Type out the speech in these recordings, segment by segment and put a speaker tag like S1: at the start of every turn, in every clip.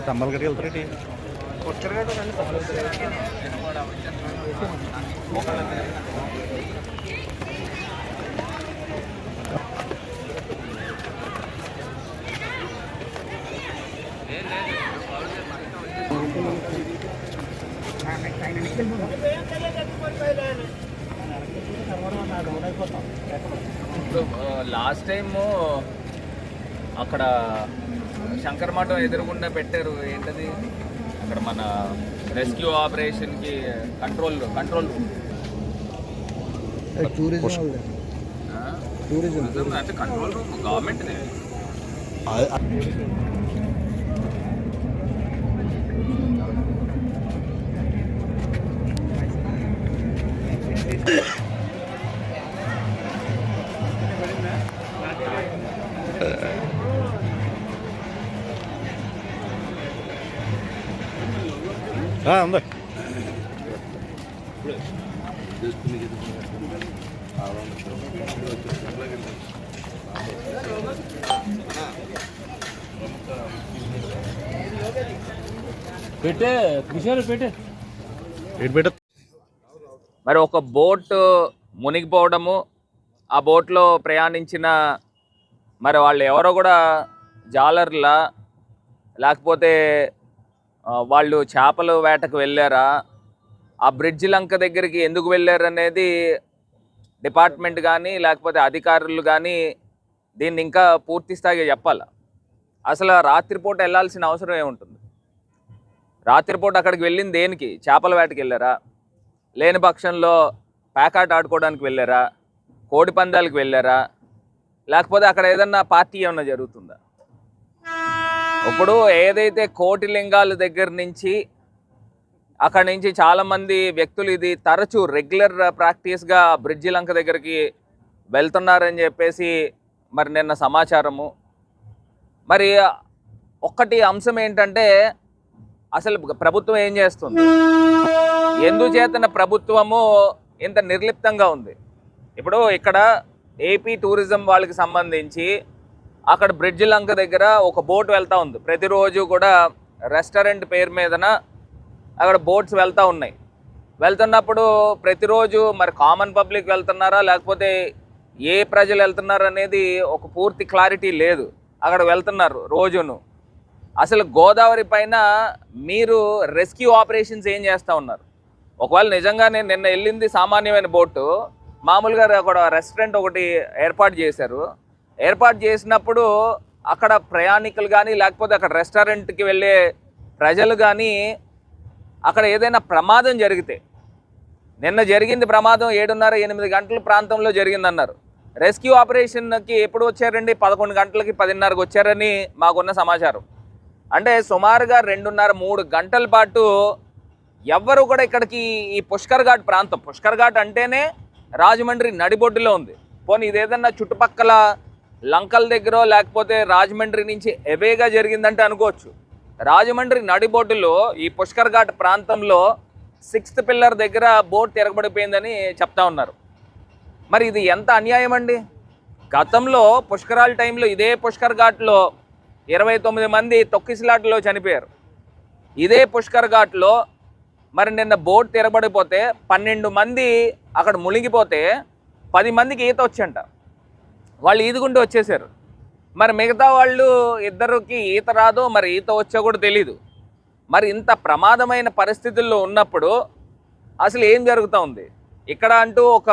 S1: ఇలా తమ్మలగడ్డకి గడికి
S2: వెళ్తారండి లాస్ట్ టైము అక్కడ శంకర్ మఠం ఎదురుగుండా పెట్టారు. ఏంటది? అక్కడ మన రెస్క్యూ ఆపరేషన్కి control control room.
S3: Tourism tourism
S2: అంటే కంట్రోల్ రూమ్ గవర్నమెంట్
S1: ఉంది
S4: పెట్టే కిషోర్ పెట్టే.
S1: ఏంటి పెట్ట.
S2: మరి ఒక బోట్ మునిగిపోవడము ఆ బోట్లో ప్రయాణించిన మరి వాళ్ళు ఎవరో కూడా జాలర్లా లేకపోతే వాళ్ళు చేపల వేటకు వెళ్ళారా? ఆ బ్రిడ్జ్ లంక దగ్గరికి ఎందుకు వెళ్ళారు అనేది డిపార్ట్మెంట్ కానీ లేకపోతే అధికారులు కానీ దీన్ని ఇంకా పూర్తి స్థాయిగా చెప్పాలి? అసలు రాత్రిపూట వెళ్ళాల్సిన అవసరం ఏముంటుంది? రాత్రిపూట అక్కడికి వెళ్ళింది దేనికి? చేపల వేటకి వెళ్ళారా? లేని పక్షంలో ప్యాకాట్ ఆడుకోవడానికి వెళ్ళారా? కోడి పందాలకు వెళ్ళారా? లేకపోతే అక్కడ ఏదన్నా పార్టీ ఏమన్నా జరుగుతుందా? ఇప్పుడు ఏదైతే కోటి లింగాల దగ్గర నుంచి అక్కడ నుంచి చాలామంది వ్యక్తులు ఇది తరచూ రెగ్యులర్ ప్రాక్టీస్గా బ్రిడ్జి లంక దగ్గరికి వెళ్తున్నారని చెప్పేసి మరి నిన్న సమాచారము. మరి ఒక్కటి అంశం ఏంటంటే అసలు ప్రభుత్వం ఏం చేస్తుంది? ఎందుచేతన ప్రభుత్వము ఇంత నిర్లిప్తంగా ఉంది? ఇప్పుడు ఇక్కడ ఏపీ టూరిజం వాళ్ళకి సంబంధించి అక్కడ బ్రిడ్జ్ లంక దగ్గర ఒక బోట్ వెళ్తూ ఉంది. ప్రతిరోజు కూడా రెస్టారెంట్ పేరు మీదన అక్కడ బోట్స్ వెళ్తూ ఉన్నాయి. వెళ్తున్నప్పుడు ప్రతిరోజు మరి కామన్ పబ్లిక్ వెళ్తున్నారా లేకపోతే ఏ ప్రజలు వెళ్తున్నారు అనేది ఒక పూర్తి క్లారిటీ లేదు. అక్కడ వెళ్తున్నారు రోజును. అసలు గోదావరి పైన మీరు రెస్క్యూ ఆపరేషన్స్ ఏం చేస్తూ ఉన్నారు? ఒకవేళ నిజంగానే నిన్న వెళ్ళింది సామాన్యమైన బోటు మామూలుగా అక్కడ రెస్టారెంట్ ఒకటి ఏర్పాటు చేశారు. ఏర్పాటు చేసినప్పుడు అక్కడ ప్రయాణికులు కానీ లేకపోతే అక్కడ రెస్టారెంట్కి వెళ్ళే ప్రజలు కానీ అక్కడ ఏదైనా ప్రమాదం జరిగితే నిన్న జరిగింది ప్రమాదం ఏడున్నర ఎనిమిది గంటల ప్రాంతంలో జరిగిందన్నారు. రెస్క్యూ ఆపరేషన్కి ఎప్పుడు వచ్చారండి? పదకొండు గంటలకి పదిన్నరకు వచ్చారని మాకున్న సమాచారం. అంటే సుమారుగా రెండున్నర మూడు గంటల పాటు ఎవ్వరు కూడా ఇక్కడికి ఈ పుష్కర్ ఘాట్ ప్రాంతం పుష్కర్ ఘాట్ అంటేనే రాజమండ్రి నడిబొడ్డులో ఉంది. పోనీ ఇదేదన్నా చుట్టుపక్కల లంకల దగ్గర లేకపోతే రాజమండ్రి నుంచి ఎవేగా జరిగిందంటే అనుకోవచ్చు. రాజమండ్రి నడిబోటులో ఈ పుష్కర్ ఘాట్ ప్రాంతంలో సిక్స్త్ పిల్లర్ దగ్గర బోట్ తిరగబడిపోయిందని చెప్తా ఉన్నారు. మరి ఇది ఎంత అన్యాయం అండి? గతంలో పుష్కరాల టైంలో ఇదే పుష్కర్ ఘాట్లో ఇరవై తొమ్మిది మంది తొక్కిసలాటలో చనిపోయారు. ఇదే పుష్కర్ ఘాట్లో మరి నిన్న బోట్ తిరబడిపోతే పన్నెండు మంది అక్కడ మునిగిపోతే పది మందికి ఈత వచ్చంట వాళ్ళు ఈదుకుంటూ వచ్చేసారు. మరి మిగతా వాళ్ళు ఇద్దరికి ఈత రాదో మరి ఈత వచ్చో కూడా తెలీదు. మరి ఇంత ప్రమాదమైన పరిస్థితుల్లో ఉన్నప్పుడు అసలు ఏం జరుగుతూ ఉంది? ఇక్కడ అంటూ ఒక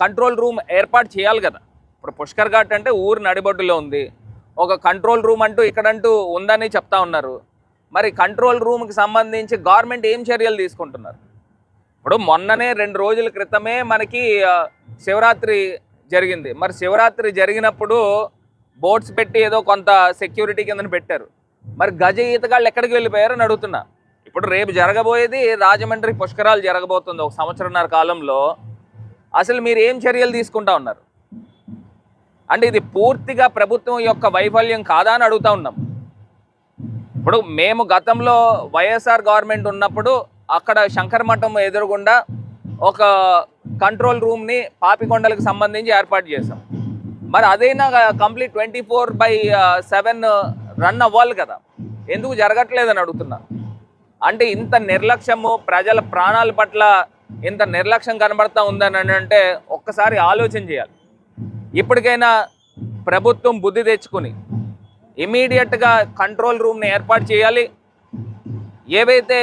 S2: కంట్రోల్ రూమ్ ఏర్పాటు చేయాలి కదా. ఇప్పుడు పుష్కర్ ఘాట్ అంటే ఊరు నడిబొడ్డులో ఉంది. ఒక కంట్రోల్ రూమ్ అంటూ ఇక్కడంటూ ఉందని చెప్తా ఉన్నారు. మరి కంట్రోల్ రూమ్కి సంబంధించి గవర్నమెంట్ ఏం చర్యలు తీసుకుంటున్నారు? ఇప్పుడు మొన్ననే రెండు రోజుల క్రితమే మనకి శివరాత్రి జరిగింది. మరి శివరాత్రి జరిగినప్పుడు బోట్స్ పెట్టి ఏదో కొంత సెక్యూరిటీ కింద పెట్టారు. మరి గజ ఈతగాళ్ళు ఎక్కడికి వెళ్ళిపోయారని అడుగుతున్నా. ఇప్పుడు రేపు జరగబోయేది రాజమండ్రి పుష్కరాలు జరగబోతుంది ఒక సంవత్సరంన్నర కాలంలో. అసలు మీరు ఏం చర్యలు తీసుకుంటా ఉన్నారు? అంటే ఇది పూర్తిగా ప్రభుత్వం యొక్క వైఫల్యం కాదా అని అడుగుతా ఉన్నాం. ఇప్పుడు మేము గతంలో వైఎస్ఆర్ గవర్నమెంట్ ఉన్నప్పుడు అక్కడ శంకర్ మఠం ఎదురుగుండా ఒక కంట్రోల్ రూమ్ని పాపికొండలకు సంబంధించి ఏర్పాటు చేసాం మరి అదైనా complete twenty four by seven run అవ్వాలి కదా. ఎందుకు జరగట్లేదని అడుగుతున్నా. అంటే ఇంత నిర్లక్ష్యము ప్రజల ప్రాణాల పట్ల ఇంత నిర్లక్ష్యం కనబడతా ఉందని అంటే ఒక్కసారి ఆలోచన చేయాలి. ఇప్పటికైనా ప్రభుత్వం బుద్ధి తెచ్చుకుని ఇమీడియట్గా కంట్రోల్ రూమ్ని ఏర్పాటు చేయాలి. ఏవైతే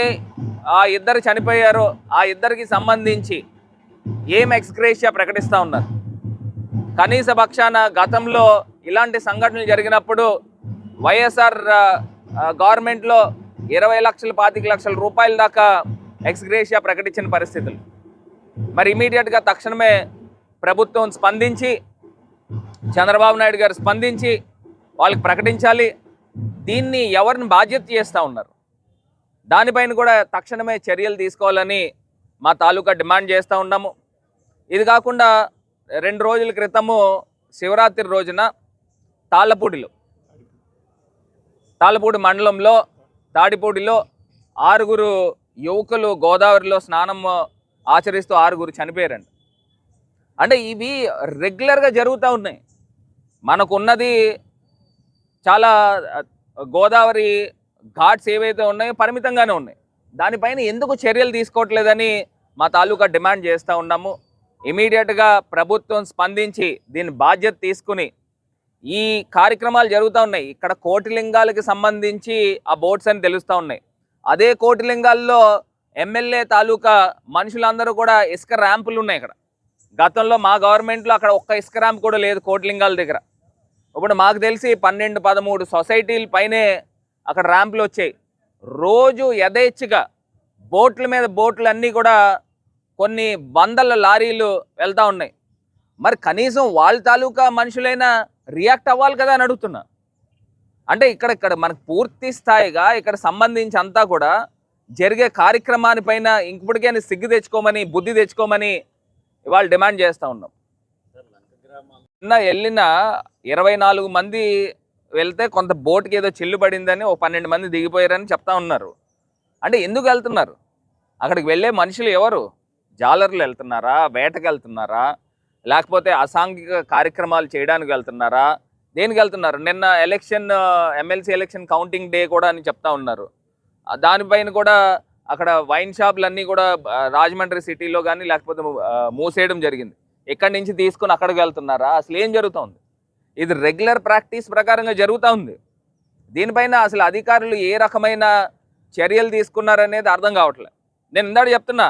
S2: ఆ ఇద్దరు చనిపోయారో ఆ ఇద్దరికి సంబంధించి ఏం ఎక్స్గ్రేషియా ప్రకటిస్తూ ఉన్నారు? కనీస పక్షాన గతంలో ఇలాంటి సంఘటనలు జరిగినప్పుడు వైఎస్ఆర్ గవర్నమెంట్లో ఇరవై లక్షల పాతిక లక్షల రూపాయల దాకా ఎక్స్గ్రేషియా ప్రకటించిన పరిస్థితులు. మరి ఇమీడియట్గా తక్షణమే ప్రభుత్వం స్పందించి చంద్రబాబు నాయుడు గారు స్పందించి వాళ్ళకి ప్రకటించాలి. దీన్ని ఎవరిని బాధ్యత చేస్తూ ఉన్నారు? దానిపైన కూడా తక్షణమే చర్యలు తీసుకోవాలని మా తాలూకా డిమాండ్ చేస్తూ ఉన్నాము. ఇది కాకుండా రెండు రోజుల క్రితము శివరాత్రి రోజున తాళ్ళపూడిలో. తాళ్ళపూడి మండలంలో తాడిపూడిలో ఆరుగురు యువకులు గోదావరిలో స్నానం ఆచరిస్తూ ఆరుగురు చనిపోయారండి అంటే ఇవి రెగ్యులర్గా జరుగుతూ ఉన్నాయి. మనకున్నది చాలా గోదావరి ఘాట్స్ ఏవైతే ఉన్నాయో పరిమితంగానే ఉన్నాయి. దానిపైన ఎందుకు చర్యలు తీసుకోవట్లేదని మా తాలూకా డిమాండ్ చేస్తూ ఉన్నాము. ఇమీడియట్గా ప్రభుత్వం స్పందించి దీని బాధ్యత తీసుకుని ఈ కార్యక్రమాలు జరుగుతూ ఉన్నాయి. ఇక్కడ కోటిలింగాలకి సంబంధించి ఆ బోట్స్ అని తెలుస్తూ ఉన్నాయి. అదే కోటిలింగాల్లో ఎమ్మెల్యే తాలూకా మనుషులందరూ కూడా ఇసుక ర్యాంపులు ఉన్నాయి ఇక్కడ. గతంలో మా గవర్నమెంట్లో అక్కడ ఒక్క ఇసుక ర్యాంప్ కూడా లేదు కోటిలింగాల దగ్గర. ఇప్పుడు మాకు తెలిసి పన్నెండు పదమూడు సొసైటీల పైనే అక్కడ ర్యాంపులు వచ్చాయి. రోజు యథేచ్ఛగా బోట్ల మీద బోట్లు అన్నీ కూడా కొన్ని వందల లారీలు వెళ్తూ ఉన్నాయి. మరి కనీసం వాళ్ళ తాలూకా మనుషులైనా రియాక్ట్ అవ్వాలి కదా అని అడుగుతున్నా. అంటే ఇక్కడ ఇక్కడ మనకు పూర్తి స్థాయిగా ఇక్కడ సంబంధించి అంతా కూడా జరిగే కార్యక్రమానిపైన ఇంకప్పటికైనా సిగ్గు తెచ్చుకోమని బుద్ధి తెచ్చుకోమని ఇవాళ డిమాండ్ చేస్తూ ఉన్నాం. నిన్న వెళ్ళిన ఇరవై నాలుగు మంది వెళ్తే కొంత బోట్కి ఏదో చిల్లు పడిందని ఓ పన్నెండు మంది దిగిపోయారని చెప్తా ఉన్నారు. అంటే ఎందుకు వెళ్తున్నారు? అక్కడికి వెళ్ళే మనుషులు ఎవరు? జాలర్లు వెళ్తున్నారా? వేటకు వెళ్తున్నారా? లేకపోతే అసాంఘిక కార్యక్రమాలు చేయడానికి వెళ్తున్నారా? దేనికి వెళ్తున్నారు? నిన్న election MLC election counting day కూడా అని చెప్తా ఉన్నారు. దానిపైన కూడా అక్కడ వైన్ షాపులు అన్నీ కూడా రాజమండ్రి సిటీలో కానీ లేకపోతే మూసేయడం జరిగింది. ఇక్కడి నుంచి తీసుకుని అక్కడికి వెళ్తున్నారా? అసలు ఏం జరుగుతోంది ఇది రెగ్యులర్ ప్రాక్టీస్ ప్రకారంగా జరుగుతూ ఉంది. దీనిపైన అసలు అధికారులు ఏ రకమైన చర్యలు తీసుకున్నారనేది అర్థం కావట్లేదు నేను ఇందాక చెప్తున్నా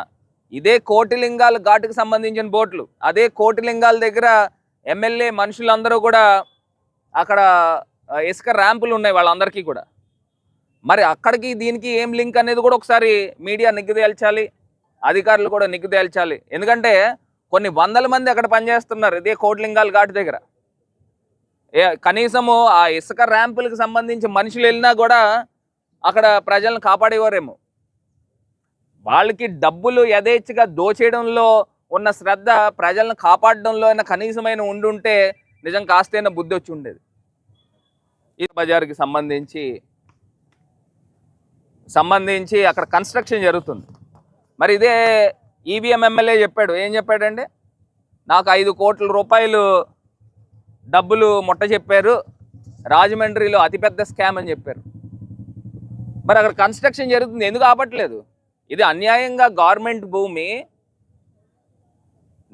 S2: ఇదే కోటిలింగాల ఘాటుకు సంబంధించిన బోట్లు. అదే కోటిలింగాల దగ్గర ఎమ్మెల్యే మనుషులందరూ కూడా అక్కడ ఇసుక ర్యాంపులు ఉన్నాయి వాళ్ళందరికీ కూడా. మరి అక్కడికి దీనికి ఏం లింక్ అనేది కూడా ఒకసారి మీడియా నిగ్గుదేల్చాలి అధికారులు కూడా నిగ్గు తేల్చాలి. ఎందుకంటే కొన్ని వందల మంది అక్కడ పనిచేస్తున్నారు ఇదే కోట్లింగాల ఘాటు దగ్గర. ఏ కనీసము ఆ ఇసుక ర్యాంపులకు సంబంధించి మనుషులు వెళ్ళినా కూడా అక్కడ ప్రజలను కాపాడేవారేమో. వాళ్ళకి డబ్బులు యథేచ్ఛగా దోచేయడంలో ఉన్న శ్రద్ధ ప్రజలను కాపాడడంలో అయినా కనీసమైన ఉండుంటే నిజం కాస్తైనా బుద్ధి వచ్చి ఉండేది. ఈ బజార్కి సంబంధించి సంబంధించి అక్కడ కన్స్ట్రక్షన్ జరుగుతుంది. మరి ఇదే ఈవీఎం ఎమ్మెల్యే చెప్పాడు. ఏం చెప్పాడండి? నాకు ఐదు కోట్ల రూపాయలు డబ్బులు ముట్ట చెప్పారు. రాజమండ్రిలో అతిపెద్ద స్కామ్ అని చెప్పారు. మరి అక్కడ కన్స్ట్రక్షన్ జరుగుతుంది. ఎందుకు ఆపట్లేదు? ఇది అన్యాయంగా గవర్నమెంట్ భూమి.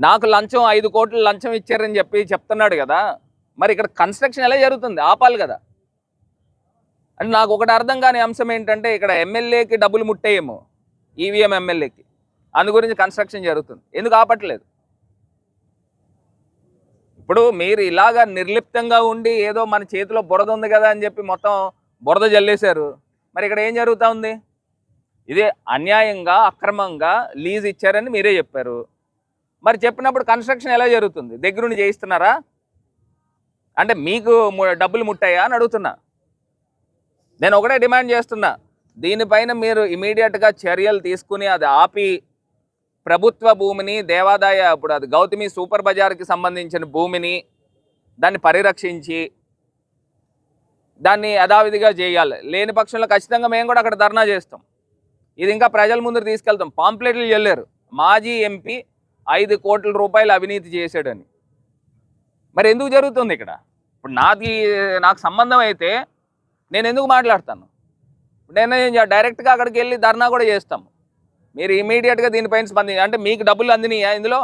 S2: నాకు లంచం ఐదు కోట్లు లంచం ఇచ్చారని చెప్పి చెప్తున్నాడు కదా. మరి ఇక్కడ కన్స్ట్రక్షన్ ఎలా జరుగుతుంది? ఆపాలి కదా. అంటే నాకు ఒకటి అర్థం కాని అంశం ఏంటంటే ఇక్కడ ఎమ్మెల్యేకి డబ్బులు ముట్టేయేమో ఈవీఎం ఎమ్మెల్యేకి. అందు గురించి కన్స్ట్రక్షన్ జరుగుతుంది. ఎందుకు ఆపట్లేదు? ఇప్పుడు మీరు ఇలాగా నిర్లిప్తంగా ఉండి ఏదో మన చేతిలో బురద ఉంది కదా అని చెప్పి మొత్తం బురద జల్లేశారు. మరి ఇక్కడ ఏం జరుగుతూ ఉంది? ఇదే అన్యాయంగా అక్రమంగా లీజ్ ఇచ్చారని మీరే చెప్పారు. మరి చెప్పినప్పుడు కన్స్ట్రక్షన్ ఎలా జరుగుతుంది? దగ్గరుండి చేయిస్తున్నారా? అంటే మీకు డబ్బులు ముట్టాయా అని అడుగుతున్నా. నేను ఒకటే డిమాండ్ చేస్తున్నా. దీనిపైన మీరు ఇమీడియట్గా చర్యలు తీసుకుని అది ఆపి ప్రభుత్వ భూమిని దేవాదాయ ఇప్పుడు అది గౌతమి సూపర్ బజార్కి సంబంధించిన భూమిని దాన్ని పరిరక్షించి దాన్ని యథావిధిగా చేయాలి. లేని పక్షంలో ఖచ్చితంగా మేము కూడా అక్కడ ధర్నా చేస్తాం. ఇది ఇంకా ప్రజల ముందు తీసుకెళ్తాం. పాంప్లెట్లు వెళ్ళారు. మాజీ ఎంపీ ఐదు కోట్ల రూపాయలు అవినీతి చేశాడని. మరి ఎందుకు జరుగుతుంది ఇక్కడ? ఇప్పుడు నాది నాకు సంబంధం అయితే నేను ఎందుకు మాట్లాడతాను? నేను డైరెక్ట్గా అక్కడికి వెళ్ళి ధర్నా కూడా చేస్తాం మీరు ఇమీడియట్గా దీనిపైన స్పందించి అంటే మీకు డబ్బులు అందినాయా ఇందులో.